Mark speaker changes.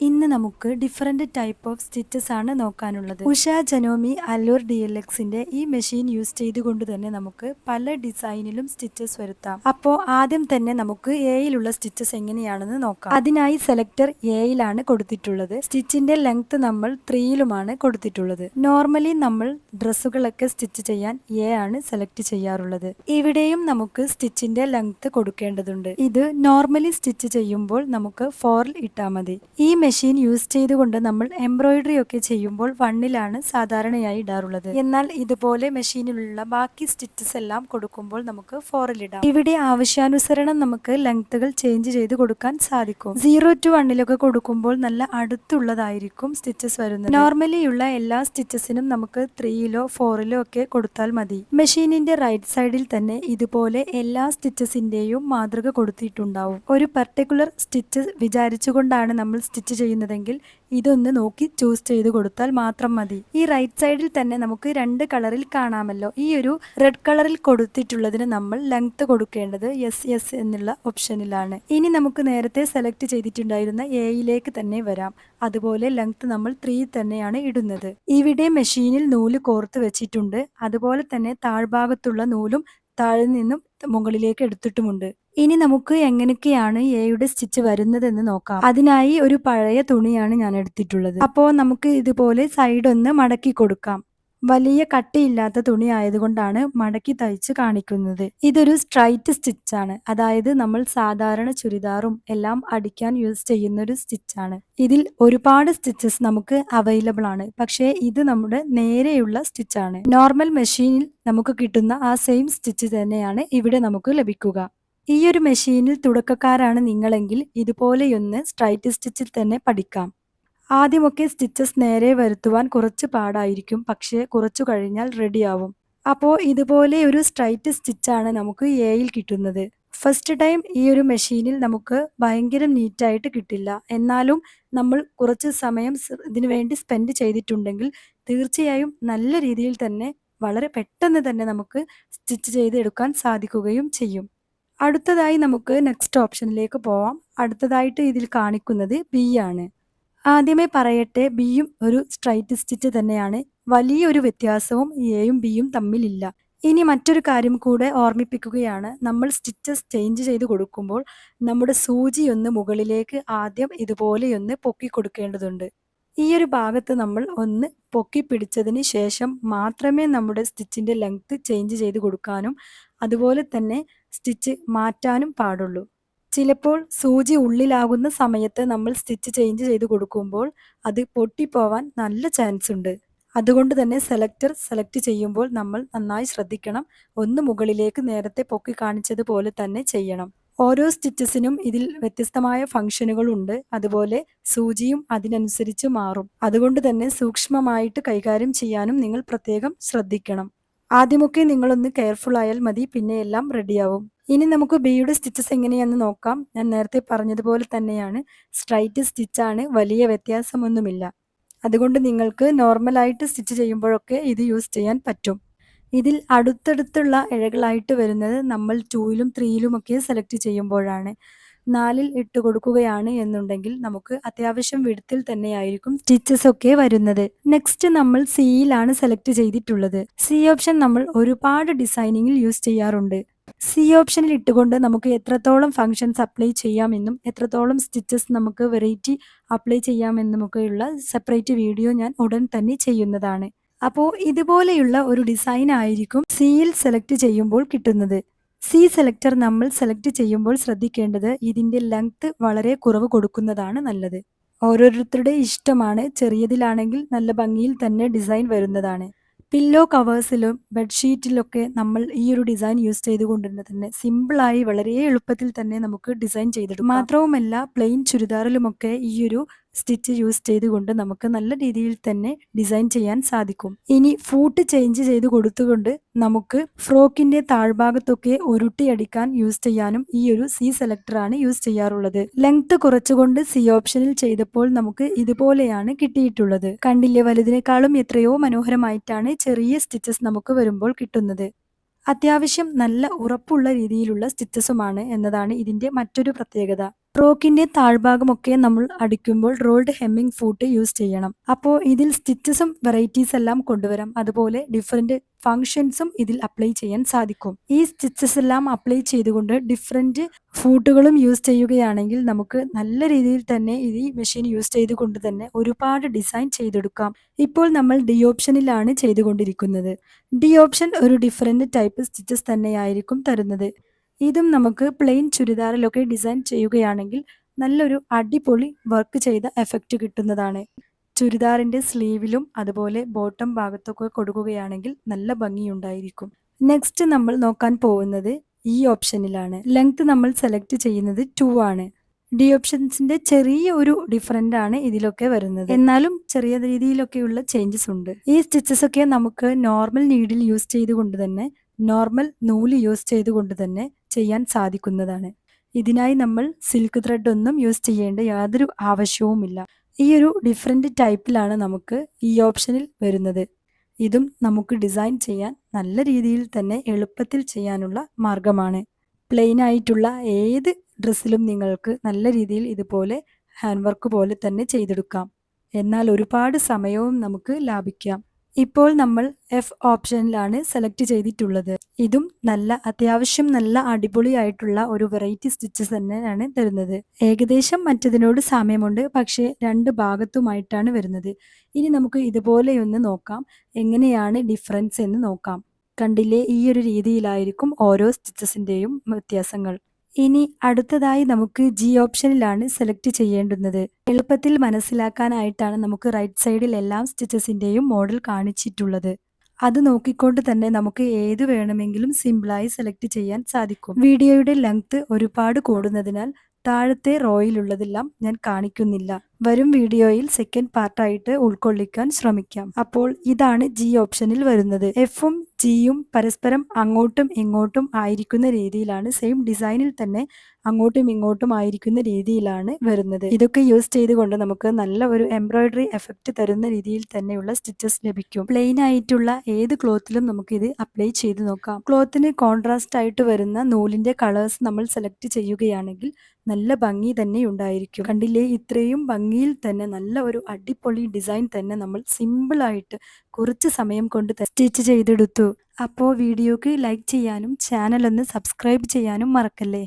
Speaker 1: ഇന്ന് നമുക്ക് different type of stitches ആണ് നോക്കാനുള്ളത്. Usha Janome Allure D L എക്സിന്റെ ഈ മെഷീൻ യൂസ് ചെയ്തുകൊണ്ട് തന്നെ നമുക്ക് പല ഡിസൈനിലും സ്റ്റിച്ചസ് വരുത്താം. അപ്പോൾ ആദ്യം തന്നെ നമുക്ക് എയിലുള്ള സ്റ്റിച്ചസ് എങ്ങനെയാണെന്ന് നോക്കാം. അതിനായി സെലക്ടർ എയിലാണ് കൊടുത്തിട്ടുള്ളത്. സ്റ്റിച്ചിന്റെ ലെങ്ത് നമ്മൾ ത്രീയിലുമാണ് കൊടുത്തിട്ടുള്ളത്. നോർമലി നമ്മൾ ഡ്രസ്സുകളൊക്കെ സ്റ്റിച്ച് ചെയ്യാൻ എ ആണ് സെലക്ട് ചെയ്യാറുള്ളത്. ഇവിടെയും നമുക്ക് സ്റ്റിച്ചിന്റെ ലെങ്ത് കൊടുക്കേണ്ടതുണ്ട്. ഇത് നോർമലി സ്റ്റിച്ച് ചെയ്യുമ്പോൾ നമുക്ക് ഫോറിൽ ഇട്ടാൽ മതി. ഈ മെഷീൻ യൂസ് ചെയ്തുകൊണ്ട് നമ്മൾ എംബ്രോയിഡറി ഒക്കെ ചെയ്യുമ്പോൾ വണ്ണിലാണ് സാധാരണയായി ഇടാറുള്ളത്. എന്നാൽ ഇതുപോലെ മെഷീനിലുള്ള ബാക്കി സ്റ്റിച്ചസ് എല്ലാം കൊടുക്കുമ്പോൾ നമുക്ക് ഫോറിൽ ഇടാം. ഇവിടെ ആവശ്യാനുസരണം നമുക്ക് ലെങ്ത്തുകൾ ചേഞ്ച് ചെയ്ത് കൊടുക്കാൻ സാധിക്കും. സീറോ ടു വണ്ണിലൊക്കെ കൊടുക്കുമ്പോൾ നല്ല അടുത്തുള്ളതായിരിക്കും സ്റ്റിച്ചസ് വരുന്നത്. നോർമലി ഉള്ള എല്ലാ സ്റ്റിച്ചസിനും നമുക്ക് ത്രീയിലോ ഫോറിലോ ഒക്കെ കൊടുത്താൽ മതി. മെഷീനിന്റെ റൈറ്റ് സൈഡിൽ തന്നെ ഇതുപോലെ എല്ലാ സ്റ്റിച്ചസിന്റെയും മാതൃക കൊടുത്തിട്ടുണ്ടാവും. ഒരു പർട്ടിക്കുലർ സ്റ്റിച്ച് വിചാരിച്ചുകൊണ്ടാണ് നമ്മൾ സ്റ്റിച്ച് ചെയ്യുന്നതെങ്കിൽ ഇതൊന്ന് നോക്കി ചൂസ് ചെയ്ത് കൊടുത്താൽ മാത്രം മതി. ഈ റൈറ്റ് സൈഡിൽ തന്നെ നമുക്ക് രണ്ട് കളറിൽ കാണാമല്ലോ. ഈ ഒരു റെഡ് കളറിൽ കൊടുത്തിട്ടുള്ളതിന് നമ്മൾ ലെങ്ത് കൊടുക്കേണ്ടത് എസ് എസ് എന്നുള്ള ഓപ്ഷനിലാണ് ഇനി നമുക്ക് നേരത്തെ സെലക്ട് ചെയ്തിട്ടുണ്ടായിരുന്ന എയിലേക്ക് തന്നെ വരാം. അതുപോലെ ലെങ്ത് നമ്മൾ ത്രീ തന്നെയാണ് ഇടുന്നത്. ഇവിടെ മെഷീനിൽ നൂൽ കോർത്ത് വെച്ചിട്ടുണ്ട്. അതുപോലെ തന്നെ താഴ്ഭാഗത്തുള്ള നൂലും താഴെ നിന്നും മുകളിലേക്ക് എടുത്തിട്ടുമുണ്ട്. ഇനി നമുക്ക് എങ്ങനെയൊക്കെയാണ് എയുടെ സ്റ്റിച്ച് വരുന്നതെന്ന് നോക്കാം. അതിനായി ഒരു പഴയ തുണിയാണ് ഞാൻ എടുത്തിട്ടുള്ളത്. അപ്പോൾ നമുക്ക് ഇതുപോലെ സൈഡ് ഒന്ന് മടക്കി കൊടുക്കാം. വലിയ കട്ടിയില്ലാത്ത തുണി ആയതുകൊണ്ടാണ് മടക്കി തയ്ച്ച് കാണിക്കുന്നത്. ഇതൊരു സ്ട്രൈറ്റ് സ്റ്റിച്ചാണ് അതായത് നമ്മൾ സാധാരണ ചുരിദാറും എല്ലാം അടിക്കാൻ യൂസ് ചെയ്യുന്ന ഒരു സ്റ്റിച്ചാണ് ഇതിൽ ഒരുപാട് സ്റ്റിച്ചസ് നമുക്ക് അവൈലബിൾ ആണ്. പക്ഷേ ഇത് നമ്മുടെ നേരെയുള്ള സ്റ്റിച്ചാണ് നോർമൽ മെഷീനിൽ നമുക്ക് കിട്ടുന്ന ആ സെയിം സ്റ്റിച്ച് തന്നെയാണ് ഇവിടെ നമുക്ക് ലഭിക്കുക. ഈ ഒരു മെഷീനിൽ തുടക്കക്കാരാണ് നിങ്ങളെങ്കിൽ ഇതുപോലെയൊന്ന് സ്ട്രൈറ്റ് സ്റ്റിച്ചിൽ തന്നെ പഠിക്കാം. ആദ്യമൊക്കെ സ്റ്റിച്ചസ് നേരെ വരുത്തുവാൻ കുറച്ച് പാടായിരിക്കും പക്ഷേ കുറച്ചു കഴിഞ്ഞാൽ റെഡിയാവും. അപ്പോൾ ഇതുപോലെ ഒരു സ്ട്രൈറ്റ് സ്റ്റിച്ചാണ് നമുക്ക് എയിൽ കിട്ടുന്നത്. ഫസ്റ്റ് ടൈം ഈ ഒരു മെഷീനിൽ നമുക്ക് ഭയങ്കര നീറ്റായിട്ട് കിട്ടില്ല. എന്നാലും നമ്മൾ കുറച്ച് സമയം ഇതിനു വേണ്ടി സ്പെൻഡ് ചെയ്തിട്ടുണ്ടെങ്കിൽ തീർച്ചയായും നല്ല രീതിയിൽ തന്നെ വളരെ പെട്ടെന്ന് തന്നെ നമുക്ക് സ്റ്റിച്ച് ചെയ്തെടുക്കാൻ സാധിക്കുകയും ചെയ്യും. അടുത്തതായി നമുക്ക് നെക്സ്റ്റ് ഓപ്ഷനിലേക്ക് പോവാം. അടുത്തതായിട്ട് ഇതിൽ കാണിക്കുന്നത് ബി ആണ്. ആദ്യമേ പറയട്ടെ ബിയും ഒരു സ്ട്രൈറ്റ് സ്റ്റിച്ച് തന്നെയാണ്. വലിയൊരു വ്യത്യാസവും എയും ബിയും തമ്മിലില്ല. ഇനി മറ്റൊരു കാര്യം കൂടെ ഓർമ്മിപ്പിക്കുകയാണ്. നമ്മൾ സ്റ്റിച്ചസ് ചേഞ്ച് ചെയ്ത് കൊടുക്കുമ്പോൾ നമ്മുടെ സൂചി ഒന്ന് മുകളിലേക്ക് ആദ്യം ഇതുപോലെയൊന്ന് പൊക്കി കൊടുക്കേണ്ടതുണ്ട്. ഈ ഒരു ഭാഗത്ത് നമ്മൾ ഒന്ന് പൊക്കി പിടിച്ചതിന് ശേഷം മാത്രമേ നമ്മുടെ സ്റ്റിച്ചിന്റെ ലെങ്ത് ചേഞ്ച് ചെയ്ത് കൊടുക്കാനും അതുപോലെ തന്നെ സ്റ്റിച്ച് മാറ്റാനും പാടുള്ളൂ. ചിലപ്പോൾ സൂചി ഉള്ളിലാകുന്ന സമയത്ത് നമ്മൾ സ്റ്റിച്ച് ചേഞ്ച് ചെയ്ത് കൊടുക്കുമ്പോൾ അത് പൊട്ടിപ്പോവാൻ നല്ല ചാൻസ് ഉണ്ട്. അതുകൊണ്ട് തന്നെ സെലക്ടർ സെലക്ട് ചെയ്യുമ്പോൾ നമ്മൾ നന്നായി ശ്രദ്ധിക്കണം. ഒന്ന് മുകളിലേക്ക് നേരത്തെ പൊക്കി കാണിച്ചതുപോലെ തന്നെ ചെയ്യണം. ഓരോ സ്റ്റിച്ചസിനും ഇതിൽ വ്യത്യസ്തമായ ഫംഗ്ഷനുകളുണ്ട് അതുപോലെ സൂചിയും അതിനനുസരിച്ച് മാറും. അതുകൊണ്ട് തന്നെ സൂക്ഷ്മമായിട്ട് കൈകാര്യം ചെയ്യാനും നിങ്ങൾ പ്രത്യേകം ശ്രദ്ധിക്കണം. ആദ്യമൊക്കെ നിങ്ങളൊന്ന് കെയർഫുൾ ആയാൽ മതി. പിന്നെ എല്ലാം റെഡിയാവും ഇനി നമുക്ക് ബിയുടെ സ്റ്റിച്ചസ് എങ്ങനെയാണെന്ന് നോക്കാം. ഞാൻ നേരത്തെ പറഞ്ഞതുപോലെ തന്നെയാണ്. സ്ട്രൈറ്റ് സ്റ്റിച്ചാണ് വലിയ വ്യത്യാസമൊന്നുമില്ല. അതുകൊണ്ട് നിങ്ങൾക്ക് നോർമലായിട്ട് സ്റ്റിച്ച് ചെയ്യുമ്പോഴൊക്കെ ഇത് യൂസ് ചെയ്യാൻ പറ്റും. ഇതിൽ അടുത്തടുത്തുള്ള ഇഴകളായിട്ട് വരുന്നത് നമ്മൾ ടൂയിലും ത്രീയിലും ഒക്കെ സെലക്ട് ചെയ്യുമ്പോഴാണ്. നാലിൽ ഇട്ട് കൊടുക്കുകയാണ് എന്നുണ്ടെങ്കിൽ നമുക്ക് അത്യാവശ്യം വിടുത്തിൽ തന്നെയായിരിക്കും സ്റ്റിച്ചസ് ഒക്കെ വരുന്നത്. നെക്സ്റ്റ് നമ്മൾ സിയിലാണ് സെലക്ട് ചെയ്തിട്ടുള്ളത്. സി ഓപ്ഷൻ നമ്മൾ ഒരുപാട് ഡിസൈനിങ്ങിൽ യൂസ് ചെയ്യാറുണ്ട്. സി ഓപ്ഷനിൽ ഇട്ടുകൊണ്ട് നമുക്ക് എത്രത്തോളം ഫങ്ഷൻസ് അപ്ലൈ ചെയ്യാമെന്നും എത്രത്തോളം സ്റ്റിച്ചസ് നമുക്ക് വെറൈറ്റി അപ്ലൈ ചെയ്യാമെന്നുമൊക്കെയുള്ള സെപ്പറേറ്റ് വീഡിയോ ഞാൻ ഉടൻ തന്നെ ചെയ്യുന്നതാണ്. അപ്പോൾ ഇതുപോലെയുള്ള ഒരു ഡിസൈൻ ആയിരിക്കും സിയിൽ സെലക്ട് ചെയ്യുമ്പോൾ കിട്ടുന്നത്. സി സെലക്ടർ നമ്മൾ സെലക്ട് ചെയ്യുമ്പോൾ ശ്രദ്ധിക്കേണ്ടത് ഇതിന്റെ ലെങ്ത് വളരെ കുറവ് കൊടുക്കുന്നതാണ് നല്ലത്. ഓരോരുത്തരുടെ ഇഷ്ടമാണ് ചെറിയതിലാണെങ്കിൽ നല്ല ഭംഗിയിൽ തന്നെ ഡിസൈൻ വരുന്നതാണ്. പില്ലോ കവേഴ്സിലും ബെഡ്ഷീറ്റിലൊക്കെ നമ്മൾ ഈ ഒരു ഡിസൈൻ യൂസ് ചെയ്തുകൊണ്ടിരുന്നത് തന്നെ സിമ്പിളായി വളരെ എളുപ്പത്തിൽ തന്നെ നമുക്ക് ഡിസൈൻ ചെയ്തിടും മാത്രവുമല്ല പ്ലെയിൻ ചുരിദാറിലുമൊക്കെ ഈ ഒരു സ്റ്റിച്ച് യൂസ് ചെയ്തുകൊണ്ട് നമുക്ക് നല്ല രീതിയിൽ തന്നെ ഡിസൈൻ ചെയ്യാൻ സാധിക്കും. ഇനി ഫൂട്ട് ചേഞ്ച് ചെയ്ത് കൊടുത്തുകൊണ്ട് നമുക്ക് ഫ്രോക്കിന്റെ താഴ്ഭാഗത്തൊക്കെ ഉരുട്ടിയടിക്കാൻ യൂസ് ചെയ്യാനും ഈ ഒരു സി സെലക്ടർ ആണ് യൂസ് ചെയ്യാറുള്ളത്. ലെങ്ത് കുറച്ചുകൊണ്ട് സി ഓപ്ഷനിൽ ചെയ്തപ്പോൾ നമുക്ക് ഇതുപോലെയാണ് കിട്ടിയിട്ടുള്ളത്. കണ്ടില്ലേ വലുതിനേക്കാളും എത്രയോ മനോഹരമായിട്ടാണ് ചെറിയ സ്റ്റിച്ചസ് നമുക്ക് വരുമ്പോൾ കിട്ടുന്നത്. അത്യാവശ്യം നല്ല ഉറപ്പുള്ള രീതിയിലുള്ള സ്റ്റിച്ചസുമാണ് എന്നതാണ് ഇതിന്റെ മറ്റൊരു പ്രത്യേകത. ഫ്രോക്കിന്റെ താഴ്ഭാഗമൊക്കെ നമ്മൾ അടിക്കുമ്പോൾ റോൾഡ് ഹെമ്മിങ് ഫൂട്ട് യൂസ് ചെയ്യണം. അപ്പോൾ ഇതിൽ സ്റ്റിച്ചസും വെറൈറ്റീസ് എല്ലാം കൊണ്ടുവരാം. അതുപോലെ ഡിഫറെന്റ് ഫങ്ഷൻസും ഇതിൽ അപ്ലൈ ചെയ്യാൻ സാധിക്കും. ഈ സ്റ്റിച്ചസ് എല്ലാം അപ്ലൈ ചെയ്തുകൊണ്ട് ഡിഫറെന്റ് ഫൂട്ടുകളും യൂസ് ചെയ്യുകയാണെങ്കിൽ നമുക്ക് നല്ല രീതിയിൽ തന്നെ ഈ മെഷീൻ യൂസ് ചെയ്തുകൊണ്ട് തന്നെ ഒരുപാട് ഡിസൈൻ ചെയ്തെടുക്കാം. ഇപ്പോൾ നമ്മൾ ഡി ഓപ്ഷനിലാണ് ചെയ്തുകൊണ്ടിരിക്കുന്നത്. ഡി ഓപ്ഷൻ ഒരു ഡിഫറെന്റ് ടൈപ്പ് സ്റ്റിച്ചസ് തന്നെയായിരിക്കും തരുന്നത്. ഇതും നമുക്ക് പ്ലെയിൻ ചുരിദാറിലൊക്കെ ഡിസൈൻ ചെയ്യുകയാണെങ്കിൽ നല്ലൊരു അടിപൊളി വർക്ക് ചെയ്ത എഫക്റ്റ് കിട്ടുന്നതാണ്. ചുരിദാറിന്റെ സ്ലീവിലും അതുപോലെ ബോട്ടം ഭാഗത്തൊക്കെ കൊടുക്കുകയാണെങ്കിൽ നല്ല ഭംഗിയുണ്ടായിരിക്കും. നെക്സ്റ്റ് നമ്മൾ നോക്കാൻ പോകുന്നത് ഈ ഓപ്ഷനിലാണ് ലെങ്ത് നമ്മൾ സെലക്ട് ചെയ്യുന്നത് ടു ആണ്. ഡി ഓപ്ഷൻസിന്റെ ചെറിയ ഒരു ഡിഫറന്റ് ആണ് ഇതിലൊക്കെ വരുന്നത്. എന്നാലും ചെറിയ രീതിയിലൊക്കെയുള്ള ചേഞ്ചസ് ഉണ്ട്. ഈ സ്റ്റിച്ചസ് ഒക്കെ നമുക്ക് നോർമൽ നീഡിൽ യൂസ് ചെയ്തുകൊണ്ട് തന്നെ നോർമൽ നൂൽ യൂസ് ചെയ്തുകൊണ്ട് തന്നെ ചെയ്യാൻ സാധിക്കുന്നതാണ്. ഇതിനായി നമ്മൾ സിൽക്ക് ത്രെഡ് ഒന്നും യൂസ് ചെയ്യേണ്ട യാതൊരു ആവശ്യവുമില്ല. ഈ ഒരു ഡിഫറെന്റ് ടൈപ്പിലാണ് നമുക്ക് ഈ ഓപ്ഷനിൽ വരുന്നത്. ഇതും നമുക്ക് ഡിസൈൻ ചെയ്യാൻ നല്ല രീതിയിൽ തന്നെ എളുപ്പത്തിൽ ചെയ്യാനുള്ള മാർഗമാണ്. പ്ലെയിൻ ആയിട്ടുള്ള ഏത് ഡ്രസ്സിലും നിങ്ങൾക്ക് നല്ല രീതിയിൽ ഇതുപോലെ ഹാൻഡ് വർക്ക് പോലെ തന്നെ ചെയ്തെടുക്കാം. എന്നാൽ ഒരുപാട് സമയവും നമുക്ക് ലാഭിക്കാം. ഇപ്പോൾ നമ്മൾ എഫ് ഓപ്ഷനിലാണ് സെലക്ട് ചെയ്തിട്ടുള്ളത്. ഇതും നല്ല അത്യാവശ്യം നല്ല അടിപൊളിയായിട്ടുള്ള ഒരു വെറൈറ്റി സ്റ്റിച്ചസ് തന്നെയാണ് തരുന്നത്. ഏകദേശം മറ്റതിനോട് സാമ്യമുണ്ട് പക്ഷേ രണ്ട് ഭാഗത്തുമായിട്ടാണ് വരുന്നത്. ഇനി നമുക്ക് ഇതുപോലെയൊന്ന് നോക്കാം. എങ്ങനെയാണ് ഡിഫറൻസ് എന്ന് നോക്കാം. കണ്ടില്ലേ ഈ ഒരു രീതിയിലായിരിക്കും ഓരോ സ്റ്റിച്ചസിന്റെയും വ്യത്യാസങ്ങൾ. ഇനി അടുത്തതായി നമുക്ക് ജി ഓപ്ഷനിലാണ് സെലക്ട് ചെയ്യേണ്ടുന്നത്. എളുപ്പത്തിൽ മനസ്സിലാക്കാനായിട്ടാണ് നമുക്ക് റൈറ്റ് സൈഡിൽ എല്ലാം സ്റ്റിച്ചസിന്റെയും മോഡൽ കാണിച്ചിട്ടുള്ളത്. അത് നോക്കിക്കൊണ്ട് തന്നെ നമുക്ക് ഏത് വേണമെങ്കിലും സിമ്പിളായി സെലക്ട് ചെയ്യാൻ സാധിക്കും. വീഡിയോയുടെ ലെങ്ത് ഒരുപാട് കൂടുന്നതിനാൽ താഴത്തെ റോയിലുള്ളതെല്ലാം ഞാൻ കാണിക്കുന്നില്ല. വരും വീഡിയോയിൽ സെക്കൻഡ് പാർട്ടായിട്ട് ഉൾക്കൊള്ളിക്കാൻ ശ്രമിക്കാം. അപ്പോൾ ഇതാണ് ജി ഓപ്ഷനിൽ വരുന്നത്. എഫും ജിയും പരസ്പരം അങ്ങോട്ടും ഇങ്ങോട്ടും ആയിരിക്കുന്ന രീതിയിലാണ് സെയിം ഡിസൈനിൽ തന്നെ അങ്ങോട്ടും ഇങ്ങോട്ടും ആയിരിക്കുന്ന രീതിയിലാണ് വരുന്നത്. ഇതൊക്കെ യൂസ് ചെയ്തുകൊണ്ട് നമുക്ക് നല്ല ഒരു എംബ്രോയിഡറി എഫക്റ്റ് തരുന്ന രീതിയിൽ തന്നെയുള്ള സ്റ്റിച്ചസ് ലഭിക്കും. പ്ലെയിൻ ആയിട്ടുള്ള ഏത് ക്ലോത്തിലും നമുക്ക് ഇത് അപ്ലൈ ചെയ്ത് നോക്കാം. ക്ലോത്തിന് കോൺട്രാസ്റ്റ് ആയിട്ട് വരുന്ന നൂലിന്റെ കളേഴ്സ് നമ്മൾ സെലക്ട് ചെയ്യുകയാണെങ്കിൽ നല്ല ഭംഗി തന്നെ ഉണ്ടായിരിക്കും. കണ്ടില്ലേ? ഇത്രയും ഭംഗിയിൽ തന്നെ നല്ല ഒരു അടിപൊളി ഡിസൈൻ തന്നെ നമ്മൾ സിമ്പിളായിട്ട് കുറച്ച് സമയം കൊണ്ട് സ്റ്റിച്ച് ചെയ്തെടുത്തു. അപ്പോൾ വീഡിയോക്ക് ലൈക്ക് ചെയ്യാനും ചാനൽ ഒന്ന് സബ്സ്ക്രൈബ് ചെയ്യാനും മറക്കല്ലേ?